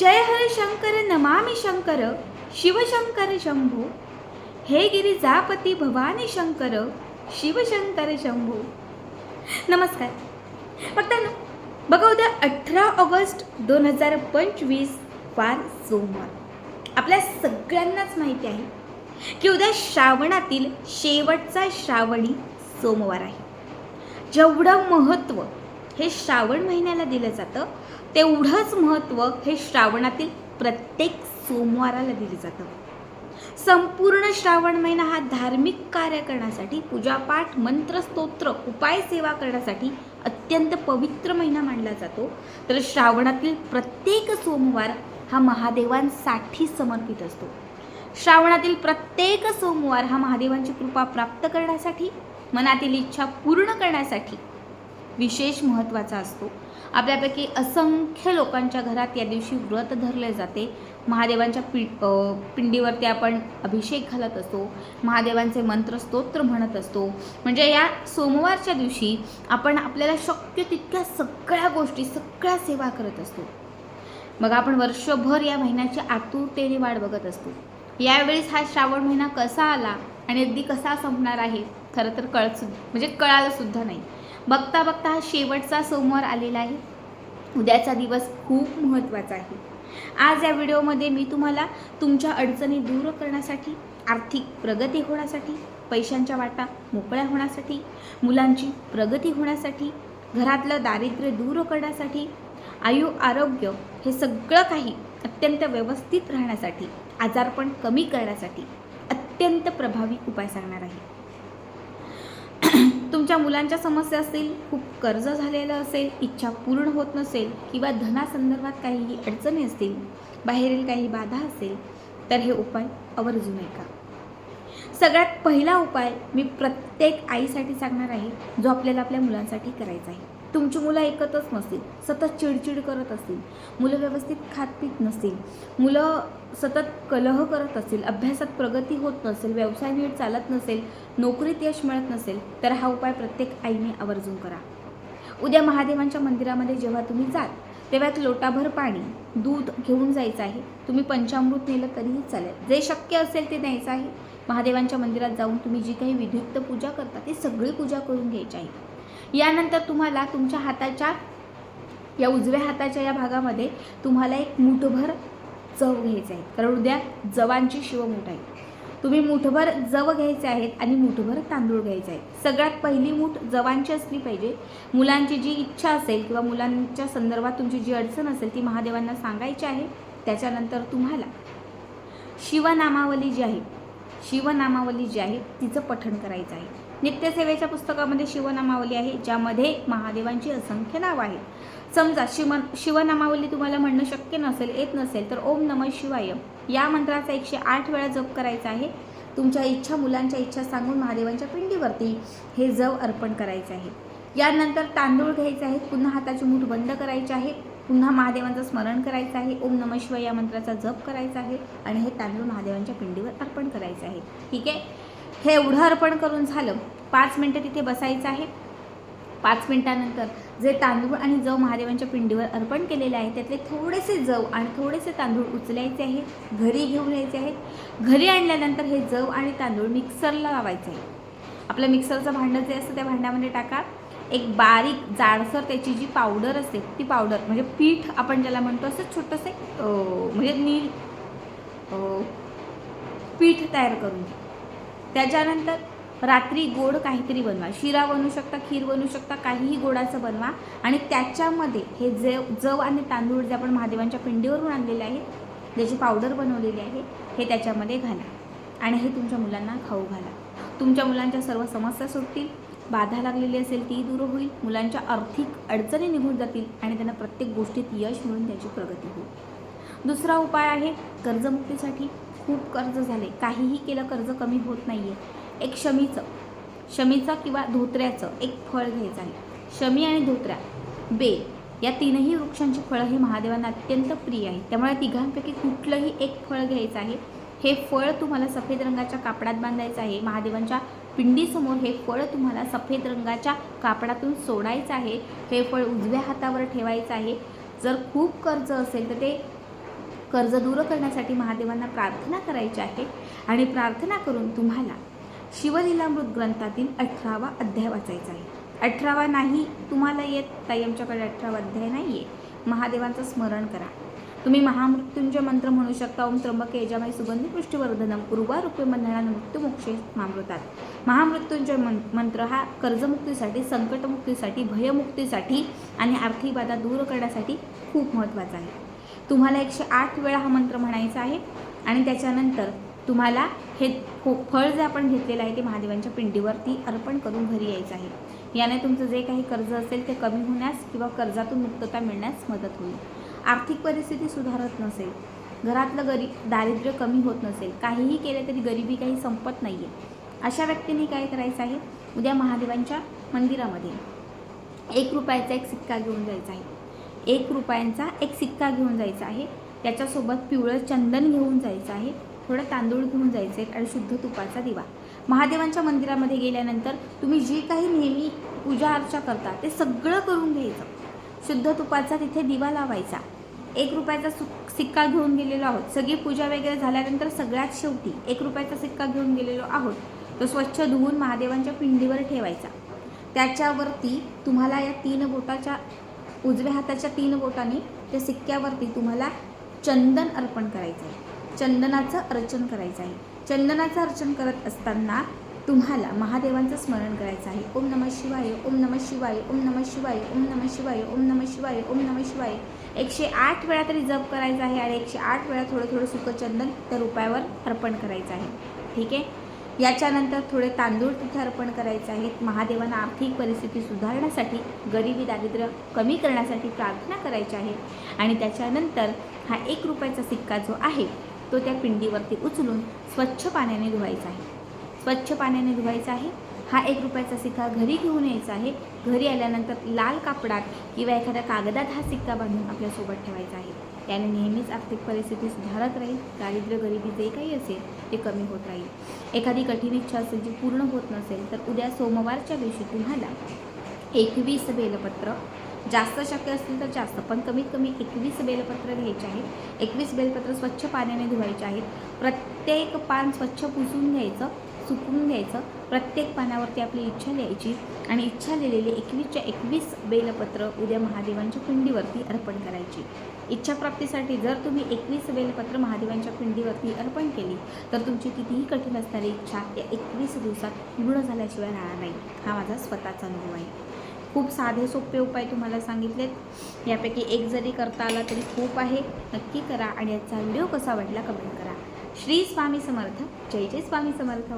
जय हरे शंकर नमामि शंकर शिवशंकर शंभो। हे गिरिजापती भवानी शंकर शिवशंकर शंभो। नमस्कार। बघताना बघा उद्या अठरा ऑगस्ट दोन हजार पंचवीस वार सोमवार. आपल्या सगळ्यांनाच माहिती आहे की उद्या श्रावणातील शेवटचा श्रावणी सोमवार आहे. जेवढं महत्त्व हे श्रावण महिन्याला दिलं जातं तेवढंच महत्त्व हे श्रावणातील प्रत्येक सोमवाराला दिलं जातं. संपूर्ण श्रावण महिना हा धार्मिक कार्य करण्यासाठी पूजापाठ मंत्रस्तोत्र उपाय सेवा करण्यासाठी अत्यंत पवित्र महिना मानला जातो. तर श्रावणातील प्रत्येक सोमवार हा महादेवांसाठी समर्पित असतो. श्रावणातील प्रत्येक सोमवार हा महादेवांची कृपा प्राप्त करण्यासाठी मनातील इच्छा पूर्ण करण्यासाठी विशेष महत्त्वाचा असतो. आपल्यापैकी असंख्य लोकांच्या घरात या दिवशी व्रत धरले जाते. महादेवांच्या पि पिंडीवरती आपण अभिषेक घालत असतो. महादेवांचे मंत्र स्तोत्र म्हणत असतो. म्हणजे या सोमवारच्या दिवशी आपण आपल्याला शक्य तितक्या सगळ्या गोष्टी सगळ्या सेवा करत असतो. मग आपण वर्षभर या महिन्याची आतुरतेने वाट बघत असतो. यावेळेस हा श्रावण महिना कसा आला आणि अगदी कसा संपणार आहे खरं तर कळत सुद्धा म्हणजे कळालं सुद्धा नाही. बघता बघता हा शेवटचा सोमवार आलेला आहे. उद्याचा दिवस खूप महत्त्वाचा आहे. आज या व्हिडिओमध्ये मी तुम्हाला तुमच्या अडचणी दूर करण्यासाठी आर्थिक प्रगती होण्यासाठी पैशांच्या वाटा मोकळ्या होण्यासाठी मुलांची प्रगती होण्यासाठी घरातलं दारिद्र्य दूर करण्यासाठी आयु आरोग्य हे सगळं काही अत्यंत व्यवस्थित राहण्यासाठी आजारपण कमी करण्यासाठी अत्यंत प्रभावी उपाय सांगणार आहे. तुमच्या मुलांच्या समस्या असतील खूप कर्ज झालेलं असेल इच्छा पूर्ण होत नसेल किंवा धनासंदर्भात काहीही अडचणी असतील बाहेरील काही बाधा असेल तर हे उपाय आवर्जून ऐका. सगळ्यात पहिला उपाय मी प्रत्येक आईसाठी सांगणार आहे जो आपल्याला आपल्या मुलांसाठी करायचा आहे. तुमची मुलं ऐकतच नसतील. सतत चिडचिड करत असतील. मुलं व्यवस्थित खात पीत नसतील. मुलं सतत कलह करत असतील. अभ्यासात प्रगती होत नसेल. व्यवसाय नीट चालत नसेल. नोकरीत यश मिळत नसेल. तर हा उपाय प्रत्येक आईने आवर्जून करा. उद्या महादेवांच्या मंदिरामध्ये जेव्हा तुम्ही जाल तेव्हा एक लोटाभर पाणी दूध घेऊन जायचं आहे. तुम्ही पंचामृत नेलं तरीही चालेल. जे शक्य असेल ते द्यायचं आहे. महादेवांच्या मंदिरात जाऊन तुम्ही जी काही विधियुक्त पूजा करता ती सगळी पूजा करून घ्यायची आहे. यानंतर तुम्हाला तुमच्या हाताच्या या उजव्या हाताच्या या भागामध्ये तुम्हाला एक मुठभर जव घ्यायचे आहेत कारण उद्या जवांची शिवमूठ आहे. तुम्ही मुठभर जव घ्यायचे आहेत आणि मुठभर तांदूळ घ्यायचे आहेत. सगळ्यात पहिली मूठ जवांची असली पाहिजे. मुलांची जी इच्छा असेल किंवा मुलांच्या संदर्भात तुमची जी अडचण असेल ती महादेवांना सांगायची आहे. त्याच्यानंतर तुम्हाला शिवनामावली जी आहे शिवनामावली जी आहे तिचं पठण करायचं आहे. नित्यसेवेच्या पुस्तकामध्ये शिवनामावली आहे ज्यामध्ये महादेवांची असंख्य नावं आहेत. समजा शिव शिवनामावली तुम्हाला म्हणणं शक्य नसेल येत नसेल तर ओम नम शिवाय. या मंत्राचा एकशे आठ वेळा जप करायचा आहे. तुमच्या इच्छा मुलांच्या इच्छा सांगून महादेवांच्या पिंडीवरती हे जव अर्पण करायचं आहे. यानंतर तांदूळ घ्यायचे आहेत पुन्हा हाताची मूठ बंद करायची आहे पुन्हा महादेवांचं स्मरण करायचं आहे ओम नम शिवाय या मंत्राचा जप करायचा आहे आणि हे तांदूळ महादेवांच्या पिंडीवर अर्पण करायचं आहे. ठीक आहे? हे एवढं अर्पण करून झालं. पाच मिनटं तिथे बसायचं आहे. पाच मिनटानंतर जे तांदूळ आणि जव महादेवांच्या पिंडीवर अर्पण केलेले आहे त्यातले थोडेसे जव आणि थोडेसे तांदूळ उचलायचे आहेत घरी घेऊन यायचे आहेत घरी आणल्यानंतर हे जव आणि तांदूळ मिक्सरला लावायचे आहे. आपलं मिक्सरचं भांडं जे असतं त्या भांड्यामध्ये टाका. एक बारीक जाडसर त्याची जी पावडर असते ती पावडर म्हणजे पीठ आपण ज्याला म्हणतो असं छोटंसं म्हणजे नील पीठ तयार करून घ्या. त्याच्यानंतर रात्री गोड काहीतरी बनवा. शिरा बनवू शकता खीर बनवू शकता काहीही गोडाचं बनवा. आणि त्याच्यामध्ये हे जे जव आणि तांदूळ जे आपण महादेवांच्या पिंडीवरून आणलेले आहेत ज्याची पावडर बनवलेली आहे हे त्याच्यामध्ये घाला. आणि हे तुमच्या मुलांना खाऊ घाला. तुमच्या मुलांच्या सर्व समस्या सुटतील बाधा लागलेली असेल ती दूर होईल. मुलांच्या आर्थिक अडचणी निघून जातील आणि त्यांना प्रत्येक गोष्टीत यश मिळून त्याची प्रगती होईल. दुसरा उपाय आहे कर्जमुक्तीसाठी. खूप कर्ज झाले. काहीही केलं कर्ज कमी होत नाही आहे एक शमीचं शमीचं किंवा धोत्र्याचं एक फळ घ्यायचं आहे. शमी आणि धोत्र्या बेल या तीनही वृक्षांची फळं हे महादेवांना अत्यंत प्रिय आहे त्यामुळे तिघांपैकी कुठलंही एक फळ घ्यायचं आहे. हे फळ तुम्हाला सफेद रंगाच्या कापडात बांधायचं आहे. महादेवांच्या पिंडीसमोर हे फळ तुम्हाला सफेद रंगाच्या कापडातून सोडायचं आहे. हे फळ उजव्या हातावर ठेवायचं आहे. जर खूप कर्ज असेल तर ते कर्ज दूर करण्यासाठी महादेवांना प्रार्थना करायची आहे आणि प्रार्थना करून तुम्हाला शिवलीलामृत ग्रंथातील अठरावा अध्याय वाचायचा आहे. अठरावा नाही तुम्हाला येत. ताई आमच्याकडे अठरावा अध्याय नाही आहे महादेवांचं स्मरण करा. तुम्ही महामृत्युंजय मंत्र म्हणू शकता. ओम त्र्यंबके यजामाई सुगंधी पुष्टीवर्धनम उर्वारूपे मंधनानं मृत्यूमोक्षे मामृतात. महामृत्युंजय मं मंत्र हा कर्जमुक्तीसाठी संकटमुक्तीसाठी भयमुक्तीसाठी आणि आर्थिक बाधा दूर करण्यासाठी खूप महत्त्वाचा आहे. तुम्हाला एकशे आठ वेळा हा मंत्र म्हणायचा आहे आणि त्याच्यानंतर तुम्हाला हे फो फळ जे आपण घेतलेलं आहे ते महादेवांच्या पिंडीवरती अर्पण करून घरी यायचं आहे. याने तुमचं जे काही कर्ज असेल ते कमी होण्यास किंवा कर्जातून मुक्तता मिळण्यास मदत होईल. आर्थिक परिस्थिती सुधारत नसेल घरातलं गरीब दारिद्र्य कमी होत नसेल काहीही केले तरी गरिबी काही संपत नाही आहे अशा व्यक्तीने काय करायचं आहे? उद्या महादेवांच्या मंदिरामध्ये एक रुपयाचा एक सिक्का घेऊन जायचा आहे. एक रुपयांचा एक सिक्का घेऊन जायचा आहे. त्याच्यासोबत पिवळं चंदन घेऊन जायचं आहे. थोडं तांदूळ घेऊन जायचं आहे आणि शुद्ध तुपाचा दिवा. महादेवांच्या मंदिरामध्ये गेल्यानंतर तुम्ही जी काही नेहमी पूजा अर्चा करता ते सगळं करून घ्यायचं. शुद्ध तुपाचा तिथे दिवा लावायचा. एक रुपयाचा सु सिक्का घेऊन गेलेलो आहोत. सगळी पूजा वगैरे झाल्यानंतर सगळ्यात शेवटी एक रुपयाचा सिक्का घेऊन गेलेलो आहोत. तो स्वच्छ धुवून महादेवांच्या पिंडीवर ठेवायचा. त्याच्यावरती तुम्हाला या तीन बोटाच्या उजव्या हाताच्या तीन बोटांनी त्या सिक्क्यावरती तुम्हाला चंदन अर्पण करायचं आहे. चंदनाचं अर्चन करायचं आहे. चंदनाचं अर्चन करत असताना तुम्हाला महादेवांचं स्मरण करायचं आहे. ओम नमः शिवाय ओम नमः शिवाय ओम नमः शिवाय ओम नमः शिवाय ओम नमः शिवाय ओम नमः शिवाय. एकशे आठ वेळा तरी जप करायचा आहे आणि एकशे आठ वेळा थोडं थोडं सुखचंदन त्या रुपयावर अर्पण करायचं आहे. ठीक आहे? याच्यानंतर थोडे तांदूळ तिथे अर्पण करायचे आहेत. महादेवांना आर्थिक परिस्थिती सुधारण्यासाठी गरिबी दारिद्र्य कमी करण्यासाठी प्रार्थना करायची आहे. आणि त्याच्यानंतर हा एक रुपयाचा सिक्का जो आहे तो त्या पिंडीवरती उचलून स्वच्छ पाण्याने धुवायचा आहे. स्वच्छ पाण्याने धुवायचा आहे. हा एक रुपयाचा सिक्का घरी घेऊन यायचा आहे. घरी आल्यानंतर लाल कापडात किंवा एखाद्या कागदात हा सिक्का बांधून आपल्यासोबत ठेवायचा आहे. त्याने नेहमीच आर्थिक परिस्थिती सुधारत राहील. दारिद्र्य गरिबी जे काही असेल ते कमी होत राहील. एखादी कठीण इच्छा असेल जी पूर्ण होत नसेल तर उद्या सोमवारच्या दिवशी तुम्हाला एकवीस बेलपत्र जास्त शक्य असतील तर जास्त पण कमीत कमी एकवीस बेलपत्र घ्यायचे आहेत. एकवीस बेलपत्र स्वच्छ पाण्याने धुवायचे आहेत. प्रत्येक पान स्वच्छ पुसून घ्यायचं सुकून घ्यायचं. प्रत्येक पानावरती आपली इच्छा लिहायची आणि इच्छा लिहिलेली एकवीसच्या एकवीस बेलपत्र उद्या महादेवांच्या पिंडीवरती अर्पण करायची. इच्छाप्राप्तीसाठी जर तुम्ही एकवीस बेलपत्र महादेवांच्या पिंडीवरती अर्पण केली तर तुमची कितीही कठीण असणारी इच्छा या एकवीस दिवसात पूर्ण झाल्याशिवाय राहणार नाही. हा माझा स्वतःचा अनुभव आहे. खूप साधे सोपे उपाय तुम्हाला सांगितलेत. यापैकी एक जरी करता आला तरी खूप आहे. नक्की करा आणि याचा व्हिडिओ कसा वाटला कमेंट करा. श्री स्वामी समर्थ. जय जय स्वामी समर्थ.